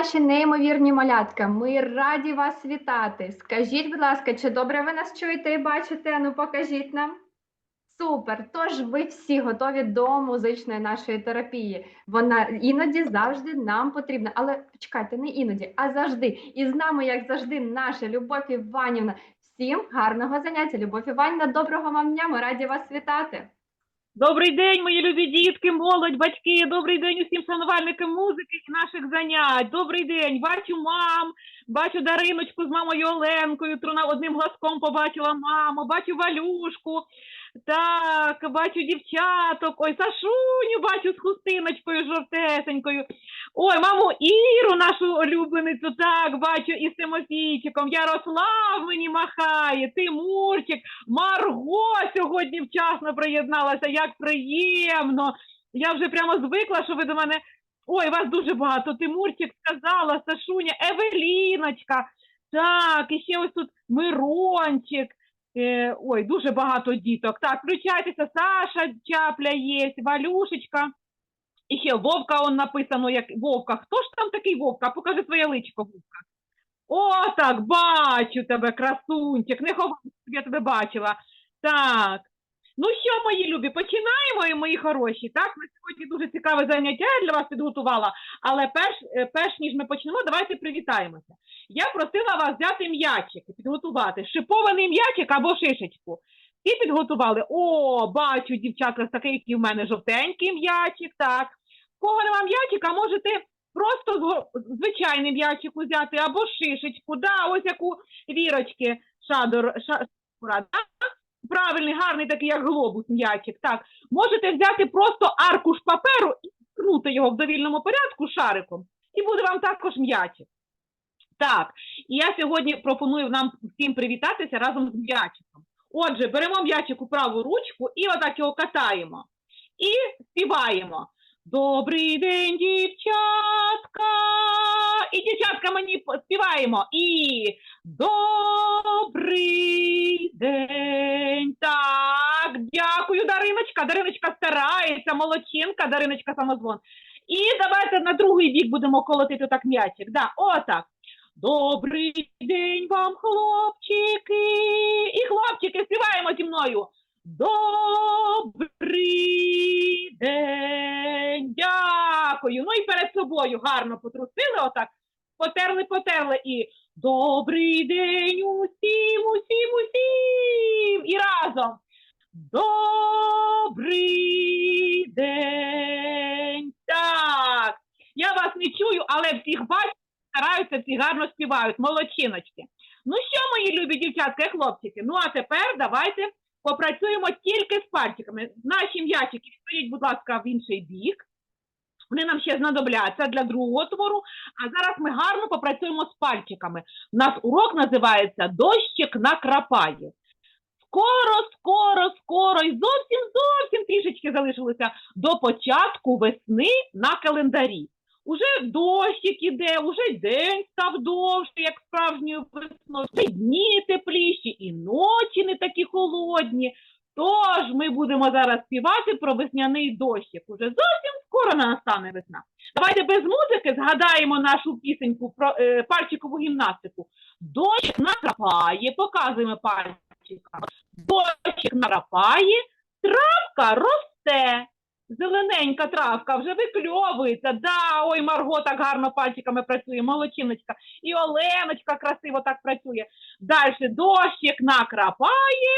наші неймовірні малятка. Ми раді вас вітати. Скажіть, будь ласка, чи добре ви нас чуєте і бачите? Ну покажіть нам. Супер! Тож ви всі готові до музичної нашої терапії. Вона іноді завжди нам потрібна. Але почекайте, не іноді, а завжди. І з нами, як завжди, наша Любов Іванівна. Всім гарного заняття. Любов Іванівна, доброго вам дня. Ми раді вас вітати. Добрий день, мої любі дітки, молодь, батьки. Добрий день усім шанувальникам музики і наших занять. Добрий день. Бачу мам, бачу Дариночку з мамою Оленкою. Труна одним глазком побачила маму, бачу Валюшку. Так, бачу дівчаток. Ой, Сашуню бачу з хустиночкою жовтесенькою. Ой, маму Іру, нашу улюбленицю, так, бачу і з Тимофійчиком. Ярослав мені махає, Тимурчик. Марго сьогодні вчасно приєдналася, як приємно. Я вже прямо звикла, що ви до мене. Ой, вас дуже багато. Тимурчик сказала, Сашуня, Евеліночка. Так, і ще ось тут Мирончик. Е, ой, дуже багато діток. Так, включайтеся, Саша Чапля є, Валюшечка. І ще Вовка он написано, як Вовка. Хто ж там такий Вовка? Покажи своє личко, Вовка. О, так, бачу тебе, красунчик. Не ховай, я тебе бачила. Так. Ну що, мої любі, починаємо, мої хороші. Так, на сьогодні дуже цікаве заняття я для вас підготувала. Але перш, е, перш ніж ми почнемо, давайте привітаємося. Я просила вас взяти м'ячик і підготувати шипований м'ячик або шишечку. Всі підготували. О, бачу, дівчатка, такий, який в мене жовтенький м'ячик. Так. Кого нема м'ячика, можете просто звичайний м'ячик взяти або шишечку. Да, ось як у вірочки Шадор, Шадора, да? Правильний, гарний такий, як глобус м'ячик. Так, можете взяти просто аркуш паперу і ткнути його в довільному порядку шариком, і буде вам також м'ячик. Так, і я сьогодні пропоную нам всім привітатися разом з м'ячиком. Отже, беремо м'ячик у праву ручку і отак його катаємо. І співаємо. Добрий день, дівчатка! І дівчатка мені співаємо. І добрий день. Так, дякую, Дариночка. Дариночка старається, молодчинка, Дариночка самозвон. І давайте на другий бік будемо колотити так м'ячик. Да, отак. Добрий день вам, хлопчики. І хлопчики, співаємо зі мною. Добрий день. Дякую. Ну і перед собою гарно потрусили отак. Потерли, потерли і добрий день усім, усім, усім. І разом. Добрий день. Так. Я вас не чую, але всіх бачу, стараються, всі гарно співають. Молодчиночки. Ну що, мої любі дівчатка і хлопчики? Ну а тепер давайте попрацюємо тільки з пальчиками. Наші м'ячики стоять, будь ласка, в інший бік. Вони нам ще знадобляться для другого твору. А зараз ми гарно попрацюємо з пальчиками. У нас урок називається Дощик накрапає. Скоро, скоро, скоро, і зовсім зовсім трішечки залишилося до початку весни на календарі. Уже дощик іде, уже день став довший, як справжньою весною, вже дні тепліші, і ночі не такі холодні. Тож ми будемо зараз співати про весняний дощик. Уже зовсім скоро настане весна. Давайте без музики згадаємо нашу пісеньку про е, пальчикову гімнастику. Дощик накрапає, показуємо пальчиками. Дощик накрапає, травка росте. Зелененька травка вже викльовується. Да, ой, Марго так гарно пальчиками працює, молодчиночка. І Оленочка красиво так працює. Далі дощик накрапає,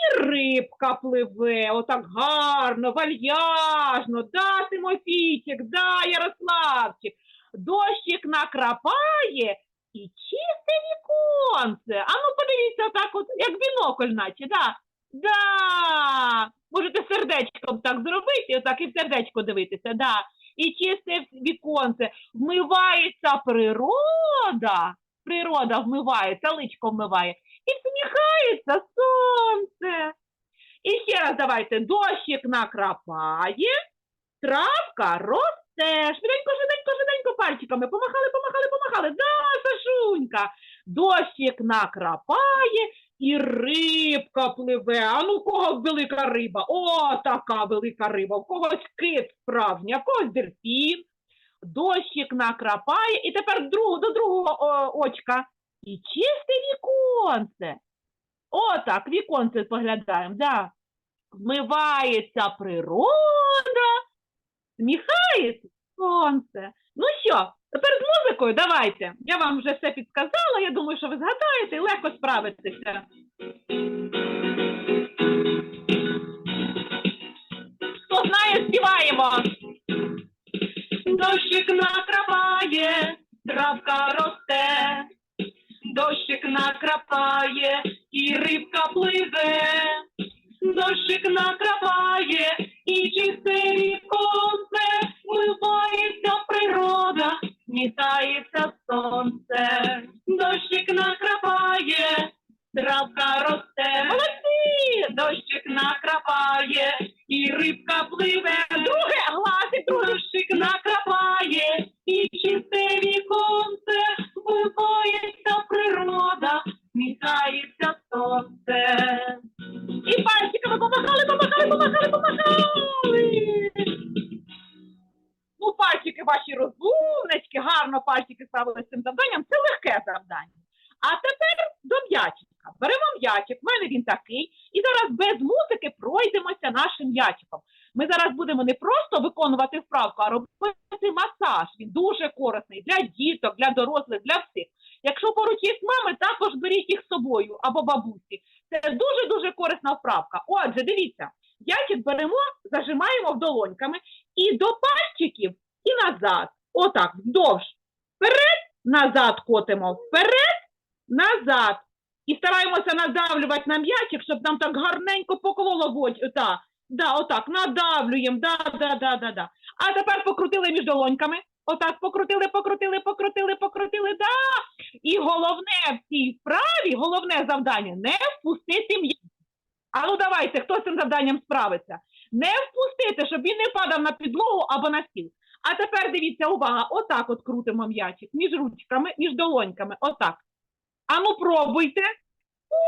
і рибка пливе. Отак гарно, вальяжно. Да, Тимофійчик, да, Ярославчик. Дощик накрапає і чисте віконце. А ну подивіться, так от, як бінокль, наче, да. Да. Можете сердечком так зробити, отак і в сердечко дивитися, да. І чисте віконце. Вмивається природа. Природа вмивається, личко вмиває. І всміхається сонце. І ще раз давайте. Дощик накрапає, травка росте. Швиденько, швиденько, швиденько пальчиками. Помахали, помахали, помахали. Да, Сашунька. Дощик накрапає, і рибка пливе. А ну, кого велика риба? О, така велика риба. У когось кит справжній, а в когось дельфін. дощик накрапає, і тепер другу, до другого о, очка. І чисте віконце. Отак, віконце поглядаємо, да. Вмивається природа, сміхається сонце. Ну що, тепер з музикою давайте. Я вам вже все підказала, я думаю, що ви згадаєте і легко справитеся. Хто знає, співаємо. Дощик накрапає, травка росте, дощик накрапає, і рибка пливе, дощик накрапає, і чисте віконце, вмивається природа, сміхається сонце, дощик накрапає, травка росте, молодці, дощик накрапає, і рибка пливе, друге гласить, дощик зажимаємо в долоньками і до пальчиків, і назад. Отак, вздовж. Вперед, назад котимо. Вперед, назад. І стараємося надавлювати на м'ячик, щоб нам так гарненько покололо в очі. Та, да, отак, надавлюємо, да, да, да, да, да. А тепер покрутили між долоньками. Отак покрутили, покрутили, покрутили, покрутили, да. І головне в цій вправі, головне завдання не впустити м'ячик. А ну давайте, хто з цим завданням справиться? Не впустити, щоб він не падав на підлогу або на стіл. А тепер дивіться, увага, отак от крутимо м'ячик між ручками, між долоньками, отак. А ну пробуйте. У,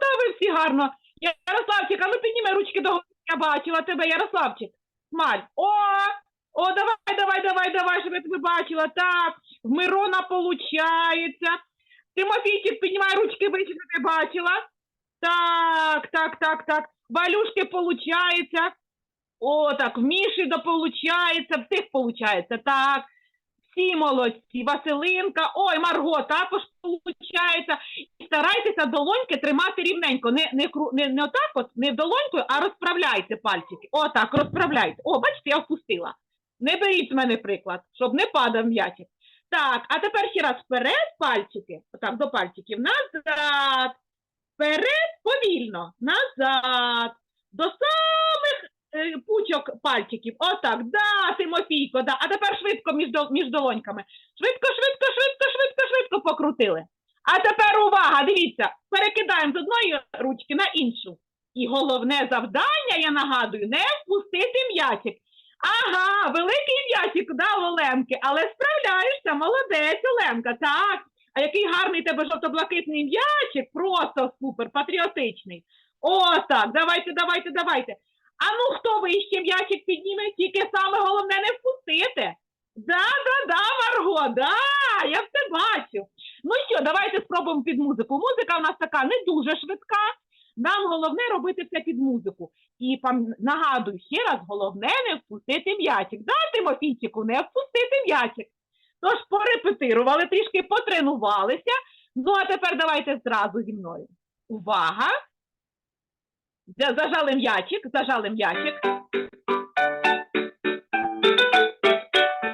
та ви всі гарно. Ярославчик, а ну підніми ручки до Я бачила тебе, Ярославчик. Смаль. О, о, давай, давай, давай, давай, щоб я тебе бачила. Так, Мирона получається. Тимофійчик, піднімай ручки вище, тебе бачила. Так, так, так, так. Валюшки получається. О, так, в Міші до получається, в всіх получається. Так. Всі молодці. Василинка, ой, Марго, також получається. І старайтеся долоньки тримати рівненько. Не, не, не, не отак от, не долонькою, а розправляйте пальчики. Отак, розправляйте. О, бачите, я впустила. Не беріть з мене приклад, щоб не падав м'ячик. Так, а тепер ще раз вперед пальчики. Отак, до пальчиків. Назад. Вперед, повільно. Назад. До самих е, пучок пальчиків. Отак, да, Тимофійко, да. А тепер швидко між, між долоньками. Швидко, швидко, швидко, швидко, швидко покрутили. А тепер увага, дивіться, перекидаємо з одної ручки на іншу. І головне завдання, я нагадую, не впустити м'ячик. Ага, великий м'ячик дав Оленки, але справляєшся, молодець, Оленка, так. А який гарний тебе жовто-блакитний м'ячик, просто супер, патріотичний. О, так, давайте, давайте, давайте. А ну хто вище м'ячик підніме, тільки саме головне не впустити. Да, да, да, Марго, да, я все бачу. Ну що, давайте спробуємо під музику. Музика у нас така не дуже швидка. Нам головне робити це під музику. І нагадую ще раз, головне не впустити м'ячик. Да, Тимофійчику, не впустити м'ячик. Тож порепетирували, трішки потренувалися. Ну а тепер давайте зразу зі мною. Увага! За- Зажали м'ячик, зажали м'ячик.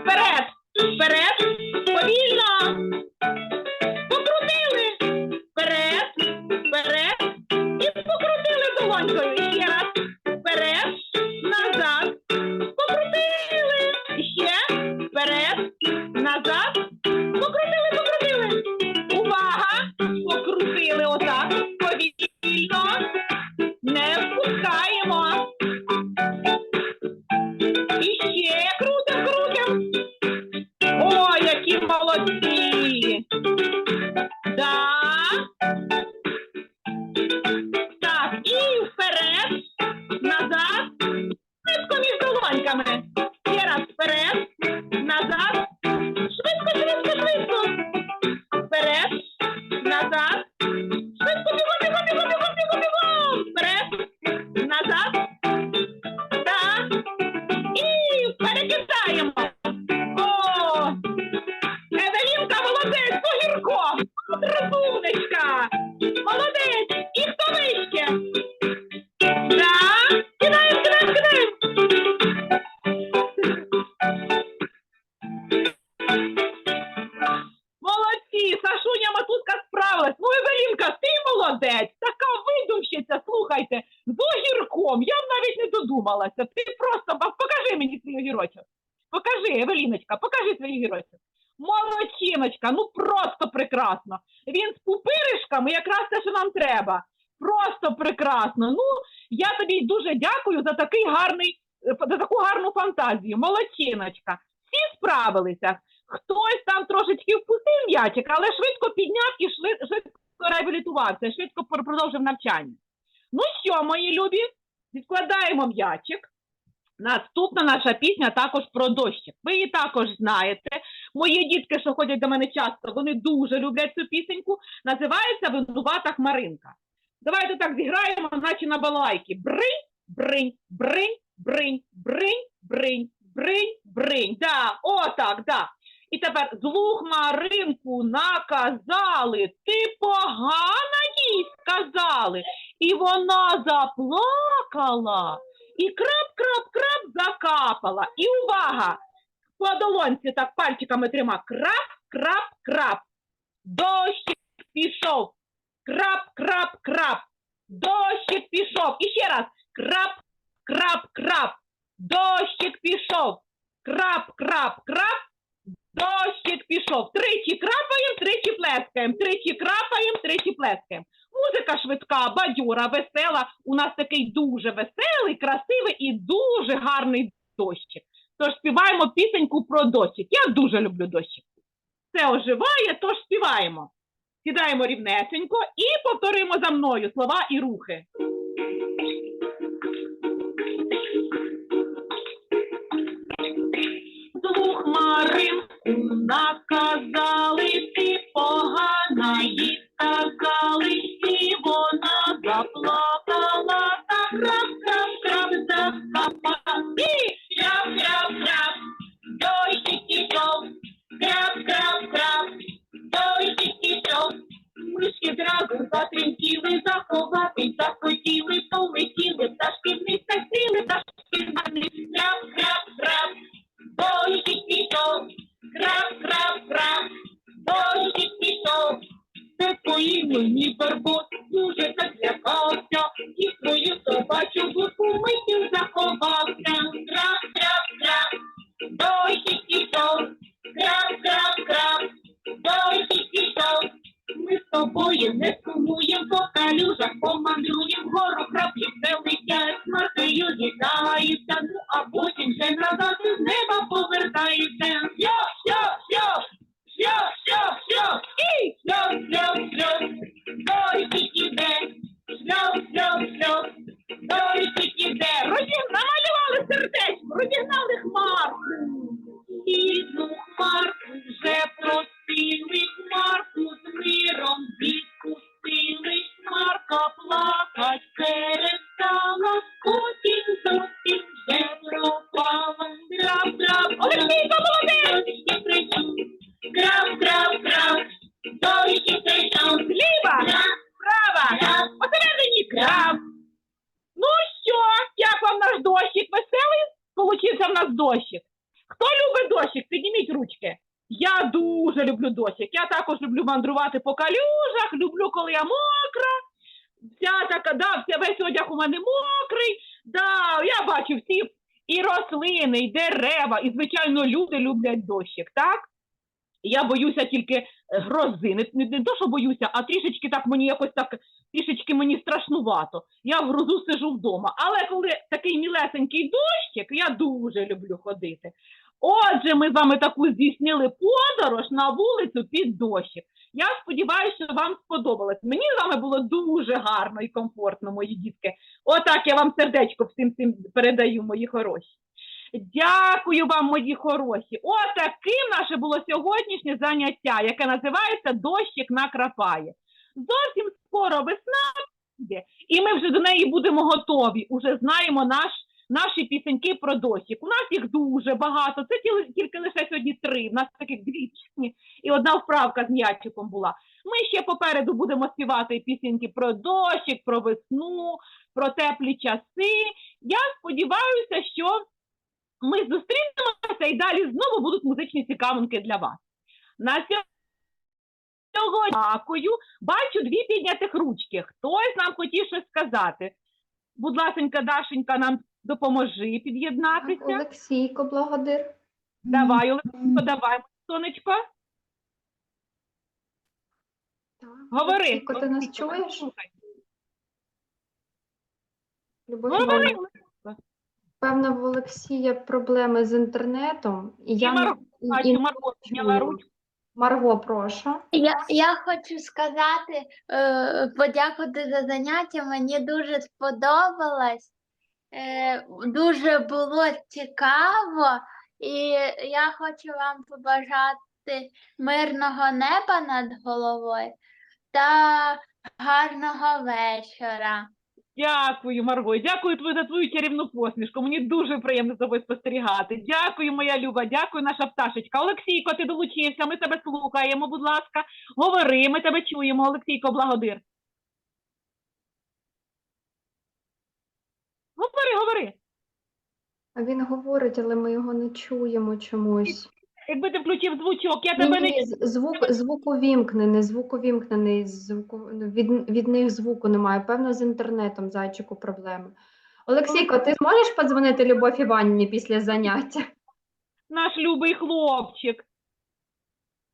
Вперед! Вперед! Повільно! Покрутили! Вперед! Вперед! І покрутили долонькою. Ще раз. Вперед! Назад! Покрутили! Ще! Вперед! Назад! І перекидаємо. Такий гарний, е, за таку гарну фантазію. Молодчиночка. Всі справилися. Хтось там трошечки впустив м'ячик, але швидко підняв і швидко реабілітувався, швидко продовжив навчання. Ну що, мої любі, відкладаємо м'ячик. Наступна наша пісня також про дощик. Ви її також знаєте. Мої дітки, що ходять до мене часто, вони дуже люблять цю пісеньку. Називається Винувата Хмаринка. Давайте так зіграємо, наче на балайки. Бринь, бринь, бринь, бринь, бринь, бринь, бринь, бринь. Да, отак, да. І тепер злу хмаринку наказали, ти погана їй сказали. І вона заплакала, і крап-крап-крап закапала. І увага! По долонці так пальчиками трима. Крап-крап-крап. Дощик пішов. Крап-крап-крап. Дощик пішов. І ще раз. Крап-крап-крап. Дощик пішов. Крап-крап-крап. Дощик пішов. Тричі крапаємо, тричі плескаємо. Тричі крапаємо, тричі плескаємо. Музика швидка, бадьора, весела. У нас такий дуже веселий, красивий і дуже гарний дощик. Тож співаємо пісеньку про дощик. Я дуже люблю дощик. Все оживає, тож співаємо. Сідаємо рівнесенько і повторимо за мною слова і рухи. Хмаринку наказали, ти погана їй сказали, Це твої мені барбос, дуже так лякався, і свою собачу будку миттю і дерева, і, звичайно, люди люблять дощик, так? Я боюся тільки е, грози. Не, не, то, що боюся, а трішечки так мені якось так, трішечки мені страшнувато. Я в грозу сижу вдома. Але коли такий мілесенький дощик, я дуже люблю ходити. Отже, ми з вами таку здійснили подорож на вулицю під дощик. Я сподіваюся, що вам сподобалось. Мені з вами було дуже гарно і комфортно, мої дітки. Отак я вам сердечко всім цим передаю, мої хороші. Дякую вам, мої хороші. Отаким наше було сьогоднішнє заняття, яке називається Дощик накрапає. Зовсім скоро весна, і ми вже до неї будемо готові. Уже знаємо наш, наші пісеньки про дощик. У нас їх дуже багато. Це тільки лише сьогодні три. У нас таких дві пісні і одна вправка з м'ячиком була. Ми ще попереду будемо співати пісеньки про дощик, про весну, про теплі часи. Я сподіваюся, що ми зустрінемося і далі знову будуть музичні цікавинки для вас. На сьогодні дякую. Бачу дві піднятих ручки. Хтось нам хотів щось сказати. Будь ласенька, Дашенька, нам допоможи під'єднатися. Олексійко, благодар. Давай, Олексійко, давай, сонечко. Так. Говори. Олексійко, ти нас чуєш? Любов Говори. Іванівна, Певно, в Олексія проблеми з інтернетом. І я не- Марго, і- і не Марго чую. підняла ручку. Марго, прошу. Я, я хочу сказати, е, подякувати за заняття. Мені дуже сподобалось. Е, дуже було цікаво, і я хочу вам побажати мирного неба над головою та гарного вечора. Дякую, Марго. Дякую тобі за твою чарівну посмішку. Мені дуже приємно з тобою спостерігати. Дякую, моя Люба. Дякую, наша пташечка. Олексійко, ти долучився. Ми тебе слухаємо, будь ласка. Говори, ми тебе чуємо. Олексійко, благодир. Говори, говори. Він говорить, але ми його не чуємо чомусь. Якби ти включив звучок, я тебе не ні, звук, звук увімкнений, звук увімкнений, звук, від, від них звуку немає. Певно, з інтернетом зайчику проблеми. Олексійко, ти зможеш подзвонити Любов Іванівні після заняття? наш любий хлопчик.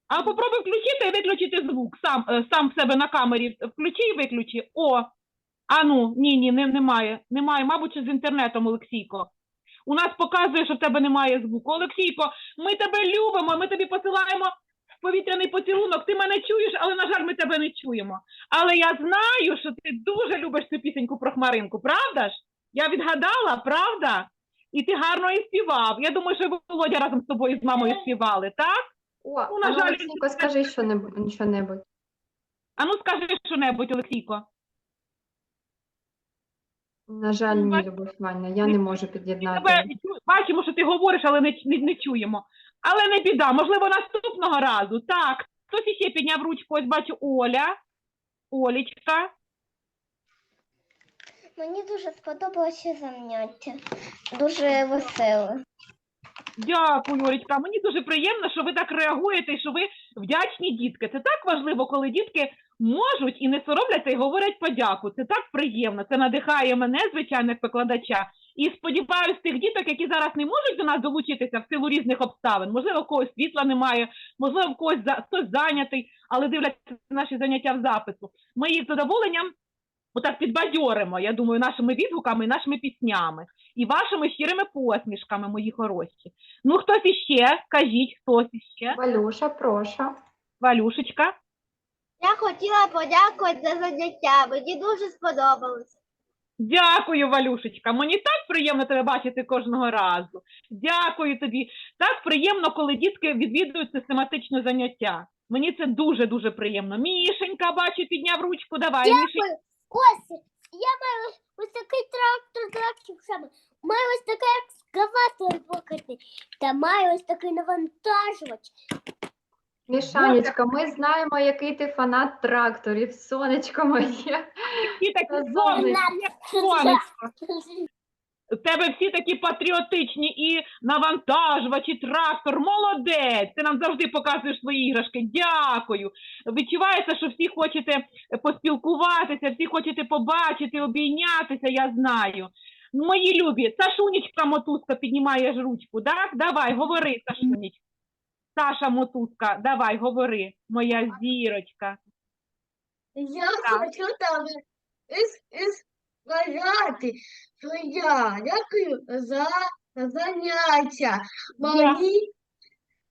А попробуй включити і виключити звук. Сам, е, сам в себе на камері включи і виключи. О, а ну, ні, ні, не, немає. Немає, мабуть, що з інтернетом, Олексійко. У нас показує, що в тебе немає звуку. Олексійко, ми тебе любимо, ми тобі посилаємо повітряний поцілунок. Ти мене чуєш, але, на жаль, ми тебе не чуємо. Але я знаю, що ти дуже любиш цю пісеньку про хмаринку, правда ж? Я відгадала, правда? І ти гарно і співав. Я думаю, що Володя разом з тобою з мамою співали, так? О, Ну, на ну, жаль, Олексійко, скажи що-небудь. що-небудь. А ну скажи що-небудь, Олексійко. На жаль, ні, Любов Іванівна, я не можу Тебе під'єднати. чу- бачимо, що ти говориш, але не, не, не чуємо. Але не біда, можливо, наступного разу. Так, хтось іще підняв ручку, ось бачу Оля. Олічка. Мені дуже сподобалося заняття. Дуже веселе. Дякую, Олечка. Мені дуже приємно, що ви так реагуєте і що ви вдячні дітки. Це так важливо, коли дітки можуть і не соромляться і говорять подяку. Це так приємно. Це надихає мене, звичайно, як викладача. І сподіваюся, тих діток, які зараз не можуть до нас долучитися в силу різних обставин. Можливо, в когось світла немає, можливо, в когось за- хтось зайнятий, але дивляться наші заняття в запису. Ми їх з задоволенням отак підбадьоримо, я думаю, нашими відгуками і нашими піснями і вашими щирими посмішками, мої хороші. Ну, хтось іще, кажіть, хтось іще. Валюша, прошу. Валюшечка. Я хотіла подякувати за заняття. Мені дуже сподобалось. Дякую, Валюшечка. Мені так приємно тебе бачити кожного разу. Дякую тобі. Так приємно, коли дітки відвідують систематично заняття. Мені це дуже-дуже приємно. Мішенька, бачу, підняв ручку. Давай, Мішенька. Ось, я маю ось такий трактор, трактор саме. Маю ось такий екскаватор покатий. Та маю ось такий навантажувач. Мішанечка, ми знаємо, який ти фанат тракторів, сонечко моє. Всі такі Та сонечки, сонечко. У тебе всі такі патріотичні і навантажувачі, трактор, молодець. Ти нам завжди показуєш свої іграшки. Дякую. Відчувається, що всі хочете поспілкуватися, всі хочете побачити, обійнятися, я знаю. Мої любі, Сашунечка мотузка піднімає ж ручку, так? Давай, говори, Сашунечка. Саша мотузка, давай, говори, моя зірочка. Я Так. хочу там із, із сказати, що я дякую за, за заняття. Мені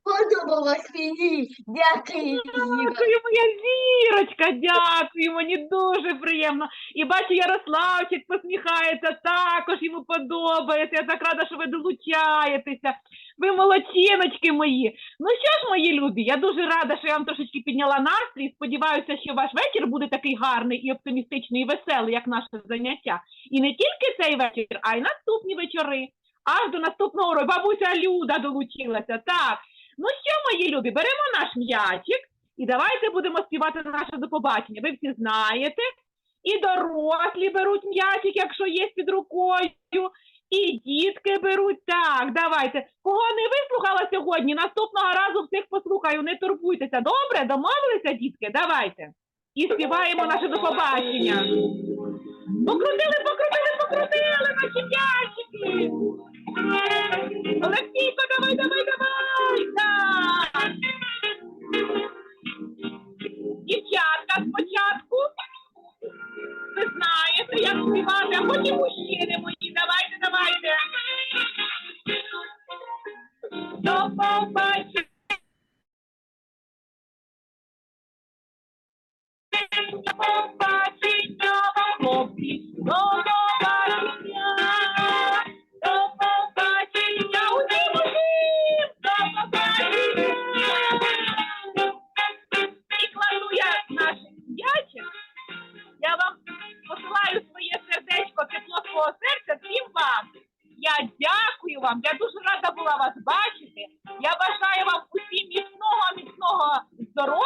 Подобалось мені. Дякую. Дякую, моя зірочка, дякую, мені дуже приємно. І бачу, Ярославчик посміхається, також йому подобається. Я так рада, що ви долучаєтеся. Ви молодчиночки мої. Ну що ж, мої любі, я дуже рада, що я вам трошечки підняла настрій. Сподіваюся, що ваш вечір буде такий гарний і оптимістичний, і веселий, як наше заняття. І не тільки цей вечір, а й наступні вечори. Аж до наступного року. Бабуся Люда долучилася. Так. Ну що, мої любі, беремо наш м'ячик і давайте будемо співати наше до побачення. Ви всі знаєте. І дорослі беруть м'ячик, якщо є під рукою, і дітки беруть. Так, давайте. Кого не вислухала сьогодні, наступного разу всіх послухаю, не турбуйтеся. Добре, домовилися, дітки? Давайте. І співаємо наше до побачення. Покрутили, покрутили, покрутили наші м'ячики. Олексійко, давай, давай, давай. Так. Дівчатка спочатку. Ви знаєте, як співати, а потім мужчини мої. Здоров'я,